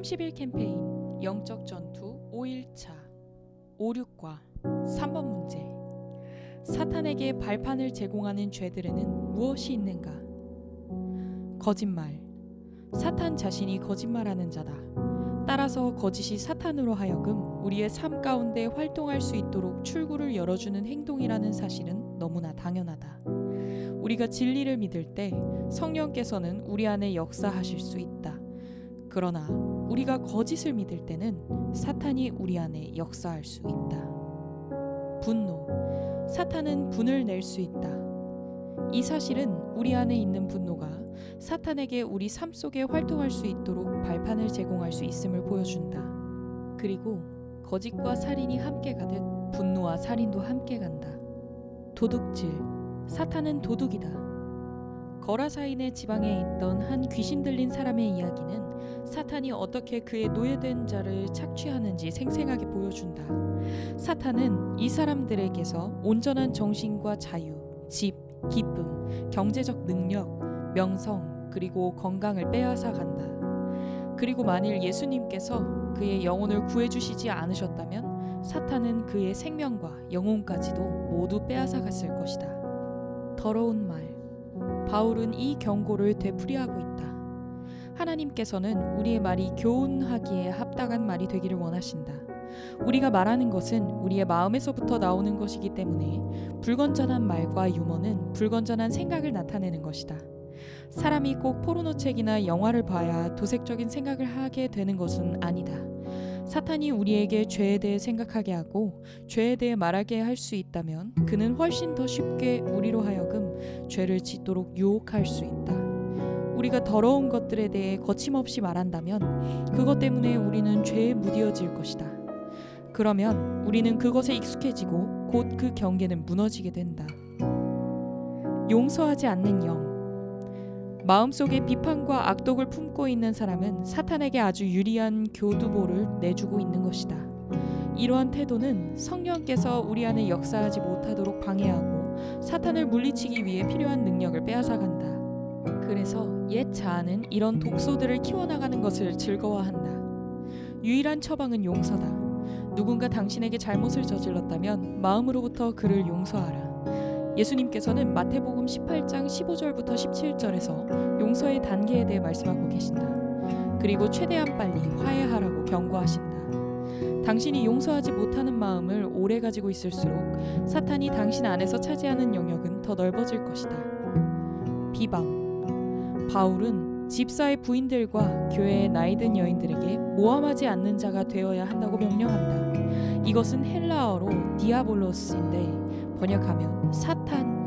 30일 캠페인 영적 전투 5일차 56과 3번 문제 사탄에게 발판을 제공하는 죄들에는 무엇이 있는가? 거짓말 사탄 자신이 거짓말하는 자다. 따라서 거짓이 사탄으로 하여금 우리의 삶 가운데 활동할 수 있도록 출구를 열어주는 행동이라는 사실은 너무나 당연하다. 우리가 진리를 믿을 때 성령께서는 우리 안에 역사하실 수 있다. 그러나 우리가 거짓을 믿을 때는 사탄이 우리 안에 역사할 수 있다. 분노. 사탄은 분을 낼 수 있다. 이 사실은 우리 안에 있는 분노가 사탄에게 우리 삶 속에 활동할 수 있도록 발판을 제공할 수 있음을 보여준다. 그리고 거짓과 살인이 함께 가듯 분노와 살인도 함께 간다. 도둑질. 사탄은 도둑이다. 거라사인의 지방에 있던 한 귀신 들린 사람의 이야기는 사탄이 어떻게 그의 노예된 자를 착취하는지 생생하게 보여준다. 사탄은 이 사람들에게서 온전한 정신과 자유, 집, 기쁨, 경제적 능력, 명성, 그리고 건강을 빼앗아 간다. 그리고 만일 예수님께서 그의 영혼을 구해주시지 않으셨다면 사탄은 그의 생명과 영혼까지도 모두 빼앗아 갔을 것이다. 더러운 말. 바울은 이 경고를 되풀이하고 있다. 하나님께서는 우리의 말이 교훈하기에 합당한 말이 되기를 원하신다. 우리가 말하는 것은 우리의 마음에서부터 나오는 것이기 때문에 불건전한 말과 유머는 불건전한 생각을 나타내는 것이다. 사람이 꼭 포르노 책이나 영화를 봐야 도색적인 생각을 하게 되는 것은 아니다. 사탄이 우리에게 죄에 대해 생각하게 하고 죄에 대해 말하게 할 수 있다면 그는 훨씬 더 쉽게 우리로 하여금 죄를 짓도록 유혹할 수 있다. 우리가 더러운 것들에 대해 거침없이 말한다면 그것 때문에 우리는 죄에 무디어질 것이다. 그러면 우리는 그것에 익숙해지고 곧 그 경계는 무너지게 된다. 용서하지 않는 영. 마음속에 비판과 악독을 품고 있는 사람은 사탄에게 아주 유리한 교두보를 내주고 있는 것이다. 이러한 태도는 성령께서 우리 안에 역사하지 못하도록 방해하고 사탄을 물리치기 위해 필요한 능력을 빼앗아 간다. 그래서 옛 자아는 이런 독소들을 키워나가는 것을 즐거워한다. 유일한 처방은 용서다. 누군가 당신에게 잘못을 저질렀다면 마음으로부터 그를 용서하라. 예수님께서는 마태복음 18장 15절부터 17절에서 용서의 단계에 대해 말씀하고 계신다. 그리고 최대한 빨리 화해하라고 경고하신다. 당신이 용서하지 못하는 마음을 오래 가지고 있을수록 사탄이 당신 안에서 차지하는 영역은 더 넓어질 것이다. 비방. 바울은 집사의 부인들과 교회의 나이든 여인들에게 모함하지 않는 자가 되어야 한다고 명령한다. 이것은 헬라어로 디아볼로스인데 번역하면 사탄